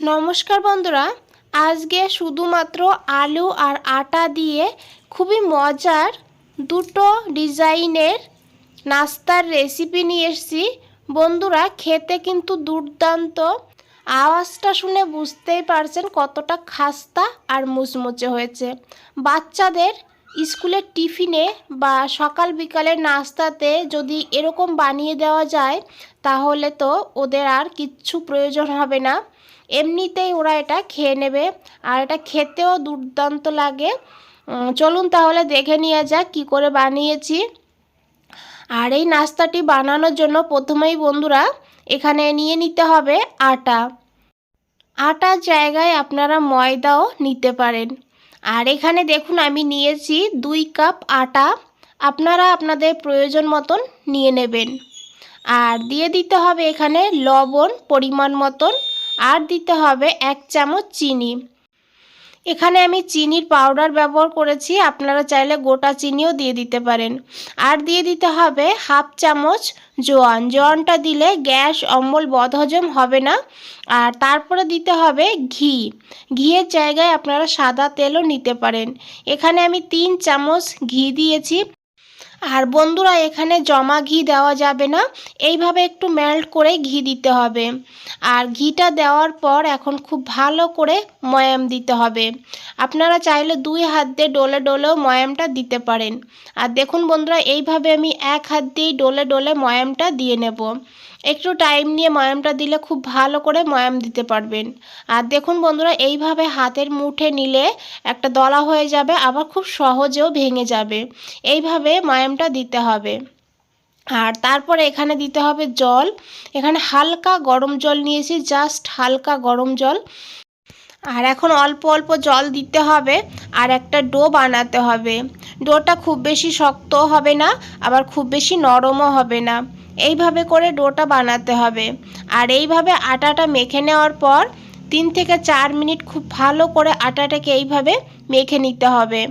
নমস্কার বন্ধুরা, আজকে শুধুমাত্র আলু আর আটা দিয়ে খুবই মজার দুটো ডিজাইনের নাস্তার রেসিপি নিয়ে এসেছি। বন্ধুরা, খেতে কিন্তু দুর্দান্ত। আওয়াজটা শুনে বুঝতেই পারছেন কতটা খাস্তা আর মুচমুচে হয়েছে। বাচ্চাদের স্কুলের টিফিনে বা সকাল বিকালের নাস্তাতে যদি এরকম বানিয়ে দেওয়া যায়, তাহলে তো ওদের আর কিচ্ছু প্রয়োজন হবে না। এমনিতেই ওরা এটা খেয়ে নেবে। আর এটা খেতেও দুর্দান্ত লাগে। চলুন তাহলে দেখে নিয়ে যাক কী করে বানিয়েছি। আর এই নাস্তাটি বানানোর জন্য প্রথমেই বন্ধুরা এখানে নিয়ে নিতে হবে আটা। আটার জায়গায় আপনারা ময়দাও নিতে পারেন। আর এখানে দেখুন আমি নিয়েছি দুই কাপ আটা। আপনারা আপনাদের প্রয়োজন মতন নিয়ে নেবেন। আর দিয়ে দিতে হবে এখানে লবণ পরিমাণ মতন। আর দিতে হবে এক চামচ চিনি। এখানে আমি চিনির পাউডার ব্যবহার করেছি, আপনারা চাইলে গোটা চিনিও দিয়ে দিতে পারেন। আর দিয়ে দিতে হবে হাফ চামচ জোয়ান। জোয়ানটা দিলে গ্যাস, অম্বল, বদহজম হবে না। আর তারপরে দিতে হবে ঘি। ঘিয়ের জায়গায় আপনারা সাদা তেলও নিতে পারেন। এখানে আমি তিন চামচ ঘি দিয়েছি। আর বন্ধুরা, এখানে জমা ঘি দেওয়া যাবে না। এইভাবে একটু মেল্ট করে ঘি দিতে হবে। আর ঘিটা দেওয়ার পর এখন খুব ভালো করে ময়াম দিতে হবে। আপনারা চাইলে দুই হাত দিয়ে ডোলে ডোলেও ময়ামটা দিতে পারেন। আর দেখুন বন্ধুরা, এইভাবে আমি এক হাত দিয়েই ডোলে ডোলে ময়ামটা দিয়ে নেব। একটু টাইম নিয়ে ময়ামটা দিলে খুব ভালো করে ময়াম দিতে পারবেন। আর দেখুন বন্ধুরা, এইভাবে হাতের মুঠে নিলে একটা দলা হয়ে যাবে, আবার খুব সহজেও ভেঙে যাবে। এইভাবে ময়ামটা দিতে হবে। আর তারপরে এখানে দিতে হবে জল। এখানে হালকা গরম জল নিয়েছি জাস্ট হালকা গরম জল। আর এখন অল্প অল্প জল দিতে হবে, আর একটা ডো বানাতে হবে। ডোটা খুব বেশি শক্ত হবে না, আবার খুব বেশি নরমও হবে না। এইভাবে করে ডোটা বানাতে হবে। আর এইভাবে আটাটা মেখে নেওয়ার পর তিন থেকে চার মিনিট খুব ভালো করে আটাটাকে এইভাবে মেখে নিতে হবে।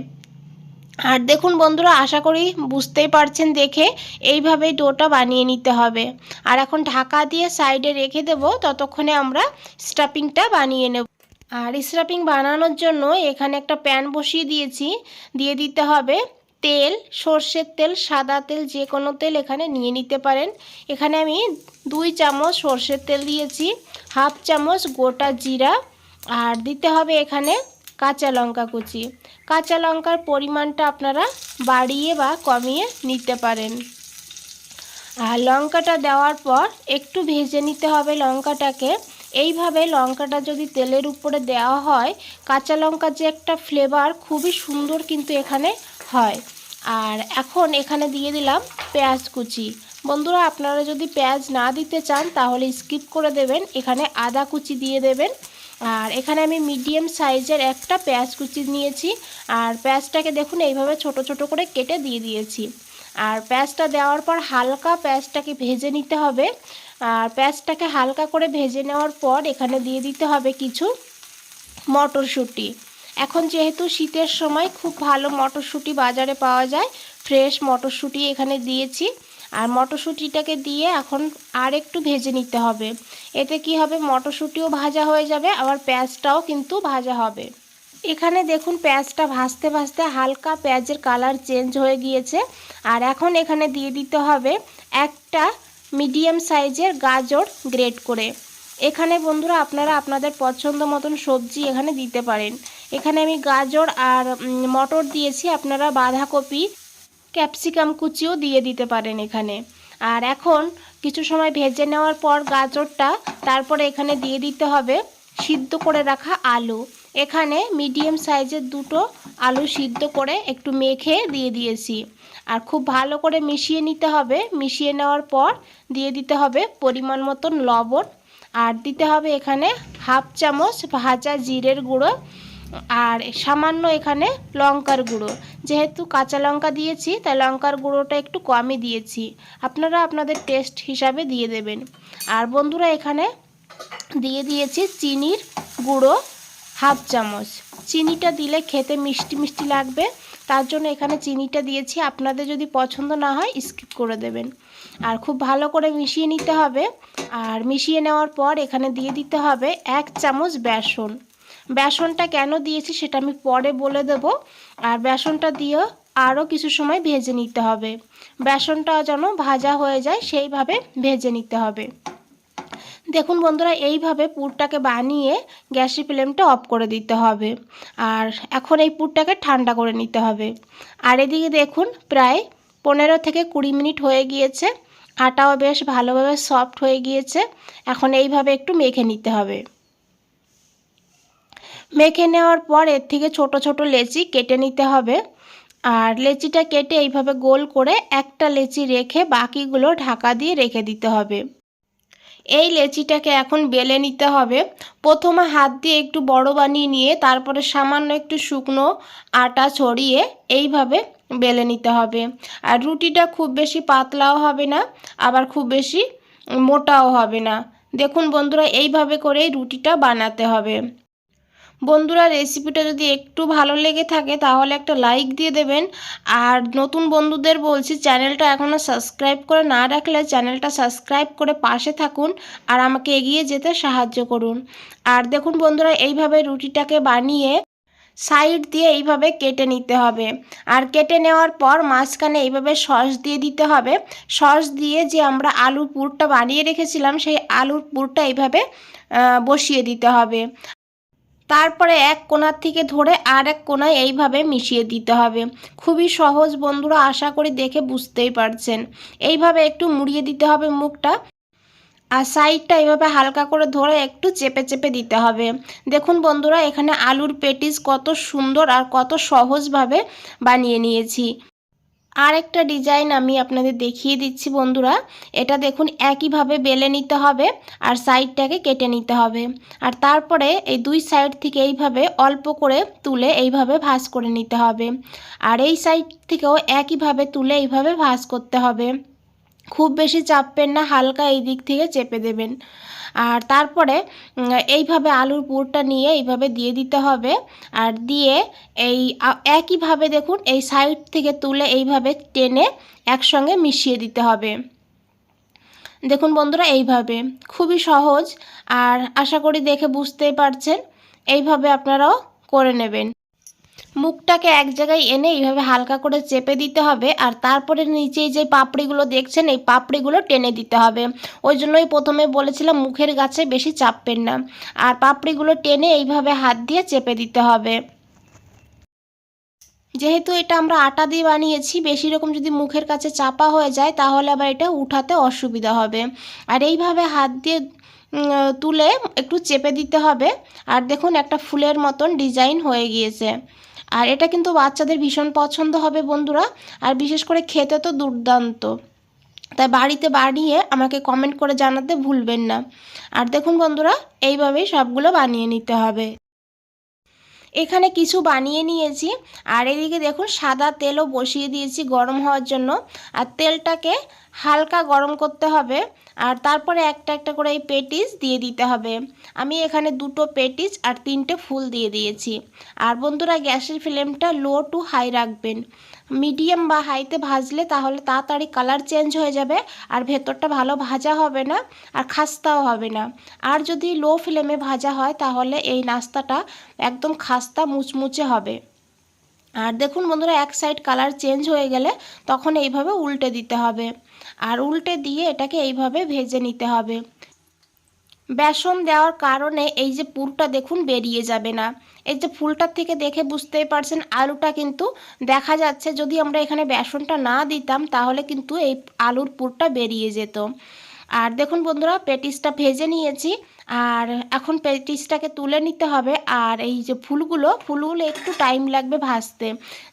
আর দেখুন বন্ধুরা, আশা করি বুঝতেই পারছেন দেখে এইভাবেই ডোটা বানিয়ে নিতে হবে। আর এখন ঢাকা দিয়ে সাইডে রেখে দেব, ততক্ষণে আমরা স্টাফিংটা বানিয়ে নেব। আর স্টাফিং বানানোর জন্য এখানে একটা প্যান বসিয়ে দিয়েছি, দিয়ে দিতে হবে। তেল, সর্ষের তেল, সাদা তেল, যে কোনো তেল এখানে নিয়ে নিতে পারেন। এখানে আমি দুই চামচ সর্ষের তেল দিয়েছি, হাফ চামচ গোটা জিরা, আর দিতে হবে এখানে কাঁচা লঙ্কা কুচি। কাঁচা লঙ্কার পরিমাণটা আপনারা বাড়িয়ে বা কমিয়ে নিতে পারেন। আর লঙ্কাটা দেওয়ার পর একটু ভেজে নিতে হবে লঙ্কাটাকে। এইভাবে লঙ্কাটা যদি তেলের উপরে দেওয়া হয়, কাঁচা লঙ্কার যে একটা ফ্লেভার খুবই সুন্দর কিন্তু এখানে হয়। আর এখন এখানে দিয়ে দিলাম পেঁয়াজ কুচি। বন্ধুরা, আপনারা যদি পেঁয়াজ না দিতে চান, তাহলে স্কিপ করে দেবেন। এখানে আদা কুচি দিয়ে দেবেন। আর এখানে আমি মিডিয়াম সাইজের একটা পেঁয়াজ কুচি নিয়েছি। আর পেঁয়াজটাকে দেখুন, এইভাবে ছোট ছোট করে কেটে দিয়ে দিয়েছি। আর পেঁয়াজটা দেওয়ার পর হালকা পেঁয়াজটাকে ভেজে নিতে হবে। আর পেঁয়াজটাকে হালকা করে ভেজে নেওয়ার পর এখানে দিয়ে দিতে হবে কিছু মটরশুঁটি। এখন যেহেতু শীতের সময় খুব ভালো মটরশুঁটি বাজারে পাওয়া যায় ফ্রেশ মটরশুঁটি এখানে দিয়েছি। আর মটরশুঁটিটাকে দিয়ে এখন আর একটু ভেজে নিতে হবে। এতে কি হবে? মটরশুঁটিও ভাজা হয়ে যাবে, আবার পেঁয়াজটাও কিন্তু ভাজা হবে। এখানে দেখুন, পেঁয়াজটা ভাজতে ভাজতে হালকা পেঁয়াজের কালার চেঞ্জ হয়ে গিয়েছে। আর এখন এখানে দিয়ে দিতে হবে একটা মিডিয়াম সাইজের গাজর গ্রেট করে। এখানে বন্ধুরা আপনারা আপনাদের পছন্দ মতন সবজি এখানে দিতে পারেন। এখানে আমি গাজর আর মটর দিয়েছি। আপনারা বাঁধাকপি, ক্যাপসিকাম কুচিও দিয়ে দিতে পারেন এখানে। আর এখন কিছু সময় ভেজে নেওয়ার পর গাজরটা, তারপরে এখানে দিয়ে দিতে হবে সিদ্ধ করে রাখা আলু। এখানে মিডিয়াম সাইজের দুটো আলু সিদ্ধ করে একটু মেখে দিয়ে দিয়েছি। আর খুব ভালো করে মিশিয়ে নিতে হবে। মিশিয়ে নেওয়ার পর দিয়ে দিতে হবে পরিমাণ মতন লবণ। আর দিতে হবে এখানে হাফ চামচ ভাজা জিরের গুঁড়ো। আর সামান্য এখানে লঙ্কার গুঁড়ো। যেহেতু কাঁচা লঙ্কা দিয়েছি, তাই লঙ্কার গুঁড়োটা একটু কমই দিয়েছি। আপনারা আপনাদের টেস্ট হিসাবে দিয়ে দেবেন। আর বন্ধুরা, এখানে দিয়ে দিয়েছি চিনির গুঁড়ো হাফ চামচ। চিনিটা দিলে খেতে মিষ্টি মিষ্টি লাগবে। তার জন্য এখানে চিনিটা দিয়েছি। আপনাদের যদি পছন্দ না হয় স্কিপ করে দেবেন। আর খুব ভালো করে মিশিয়ে নিতে হবে। আর মিশিয়ে নেওয়ার পর এখানে দিয়ে দিতে হবে এক চামচ বেসন। বেসনটা কেন দিয়েছি সেটা আমি পরে বলে দেব। আর বেসনটা দিয়ে আরও কিছু সময় ভেজে নিতে হবে। বেসনটাও যেন ভাজা হয়ে যায় সেইভাবে ভেজে নিতে হবে। দেখুন বন্ধুরা, এইভাবে পুরটাকে বানিয়ে গ্যাসের ফ্লেমটা অফ করে দিতে হবে। আর এখন এই পুরটাকে ঠান্ডা করে নিতে হবে। আর এদিকে দেখুন, প্রায় পনেরো থেকে কুড়ি মিনিট হয়ে গিয়েছে। আটাও বেশ ভালোভাবে সফট হয়ে গিয়েছে। এখন এইভাবে একটু মেখে নিতে হবে। মেখে নেওয়ার পর এর থেকে ছোট ছোট লেচি কেটে নিতে হবে। আর লেচিটা কেটে এইভাবে গোল করে একটা লেচি রেখে বাকিগুলো ঢাকা দিয়ে রেখে দিতে হবে। এই লেচিটাকে এখন বেলে নিতে হবে। প্রথমে হাত দিয়ে একটু বড় বানিয়ে নিয়ে তারপরে সামান্য একটু শুকনো আটা ছড়িয়ে এইভাবে বেলে নিতে হবে। আর রুটিটা খুব বেশি পাতলাও হবে না, আবার খুব বেশি মোটাও হবে না। দেখুন বন্ধুরা, এইভাবে করেই রুটিটা বানাতে হবে। বন্ধুরা রেসিপিটা যদি একটু ভালো লেগে থাকে, তাহলে একটা লাইক দিয়ে দেবেন। আর নতুন বন্ধুদের বলছি, চ্যানেলটা এখনও সাবস্ক্রাইব করে না রাখলে চ্যানেলটা সাবস্ক্রাইব করে পাশে থাকুন আর আমাকে এগিয়ে যেতে সাহায্য করুন। আর দেখুন বন্ধুরা, এইভাবে রুটিটাকে বানিয়ে সাইড দিয়ে এইভাবে কেটে নিতে হবে। আর কেটে নেওয়ার পর মাঝখানে এইভাবে সস দিয়ে দিতে হবে। সস দিয়ে যে আমরা আলুর পুরটা বানিয়ে রেখেছিলাম, সেই আলুর পুরটা এইভাবে বসিয়ে দিতে হবে। তারপরে এক কোনার থেকে ধরে আর এক কোনায় এইভাবে মিশিয়ে দিতে হবে। খুবই সহজ বন্ধুরা, আশা করি দেখে বুঝতেই পারছেন। এইভাবে একটু মুড়িয়ে দিতে হবে মুখটা আর সাইডটা এইভাবে হালকা করে ধরে একটু চেপে চেপে দিতে হবে। দেখুন বন্ধুরা, এখানে আলুর পেটিস কত সুন্দর আর কত সহজভাবে বানিয়ে নিয়েছি। আর একটা ডিজাইন আমি আপনাদের দেখিয়ে দিচ্ছি বন্ধুরা। এটা দেখুন, একইভাবে বেলে নিতে হবে আর সাইডটাকে কেটে নিতে হবে। আর তারপরে এই দুই সাইড থেকে এইভাবে অল্প করে তুলে এইভাবে ভাঁজ করে নিতে হবে। আর এই সাইড থেকেও একইভাবে তুলে এইভাবে ভাঁজ করতে হবে। খুব বেশি চাপবেন না, হালকা এই দিক থেকে চেপে দেবেন। আর তারপরে এইভাবে আলুর পুরটা নিয়ে এইভাবে দিয়ে দিতে হবে। আর দিয়ে এই একইভাবে দেখুন, এই সাইড থেকে তুলে এইভাবে টেনে একসঙ্গে মিশিয়ে দিতে হবে। দেখুন বন্ধুরা, এইভাবে। খুবই সহজ। আর আশা করি দেখে বুঝতেই পারছেন। এইভাবে আপনারাও করে নেবেন। মুখটাকে এক জায়গায় এনে এইভাবে হালকা করে চেপে দিতে হবে আর তারপরে নিচে যে পাপড়িগুলো দেখছেন, এই পাপড়িগুলো টেনে দিতে হবে। ওই জন্যই প্রথমে বলেছিলাম মুখের গাছে বেশি চাপবেন না। আর পাপড়িগুলো টেনে এইভাবে হাত দিয়ে চেপে দিতে হবে। যেহেতু এটা আমরা আটা দিয়ে বানিয়েছি, বেশি রকম যদি মুখের কাছে চাপা হয়ে যায়, তাহলে আবার এটা উঠাতে অসুবিধা হবে। আর এইভাবে হাত দিয়ে তুলে একটু চেপে দিতে হবে। আর দেখুন, একটা ফুলের মতন ডিজাইন হয়ে গিয়েছে। আর এটা কিন্তু বাচ্চাদের ভীষণ পছন্দ হবে বন্ধুরা। আর বিশেষ করে খেতে তো দুর্দান্ত। তাই বাড়িতে বানিয়ে আমাকে কমেন্ট করে জানাতে ভুলবেন না। আর দেখুন বন্ধুরা, এইভাবেই সবগুলো বানিয়ে নিতে হবে। এখানে কিছু বানিয়ে নিয়েছি। আর এদিকে দেখুন, সাদা তেলও বসিয়ে দিয়েছি গরম হওয়ার জন্য। আর তেলটাকে হালকা গরম করতে হবে আর তারপরে একটা একটা করে এই পেটিস দিয়ে দিতে হবে। আমি এখানে দুটো পেটিস আর তিনটে ফুল দিয়ে দিয়েছি। আর বন্ধুরা, গ্যাসের ফ্লেমটা লো টু হাই রাখবেন। মিডিয়াম বা হাইতে ভাজলে তাহলে তাড়াতাড়ি কালার চেঞ্জ হয়ে যাবে আর ভেতরটা ভালো ভাজা হবে না আর খাস্তাও হবে না। আর যদি লো ফ্লেমে ভাজা হয় তাহলে এই নাস্তাটা একদম খাস্তা মুচমুচে হবে। আর দেখুন বন্ধুরা, এক সাইড কালার চেঞ্জ হয়ে গেলে তখন এইভাবে উল্টে দিতে হবে। আর উল্টে দিয়ে এটাকে এইভাবে ভেজে নিতে হবে। বেসন দেওয়ার কারণে এই যে পুরটা দেখুন বেরিয়ে যাবে না। এই যে ফুলটার থেকে দেখে বুঝতেই পারছেন, আলুটা কিন্তু দেখা যাচ্ছে যদি আমরা এখানে বেসনটা না দিতাম তাহলে কিন্তু এই আলুর পুরটা বেরিয়ে যেত। আর দেখুন বন্ধুরা, পেটিসটা ভেজে নিয়েছি। আর এখন পেটিসটাকে তুলে নিতে হবে। আর এই যে ফুলগুলো ফুলগুলো একটু টাইম লাগবে ভাজতে।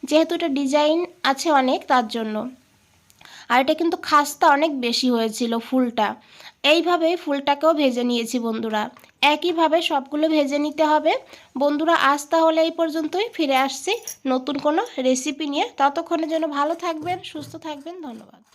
যেহেতু এটা ডিজাইন আছে অনেক, তার জন্য। আর এটা কিন্তু খাস্তা অনেক বেশি হয়েছিল ফুলটা। এইভাবে ফুলটাকেও ভেজে নিয়েছি বন্ধুরা। একইভাবে সবগুলো ভেজে নিতে হবে। বন্ধুরা, আজ তাহলে এই পর্যন্তই। ফিরে আসছি নতুন কোনো রেসিপি নিয়ে। ততক্ষণের জন্য ভালো থাকবেন, সুস্থ থাকবেন। ধন্যবাদ।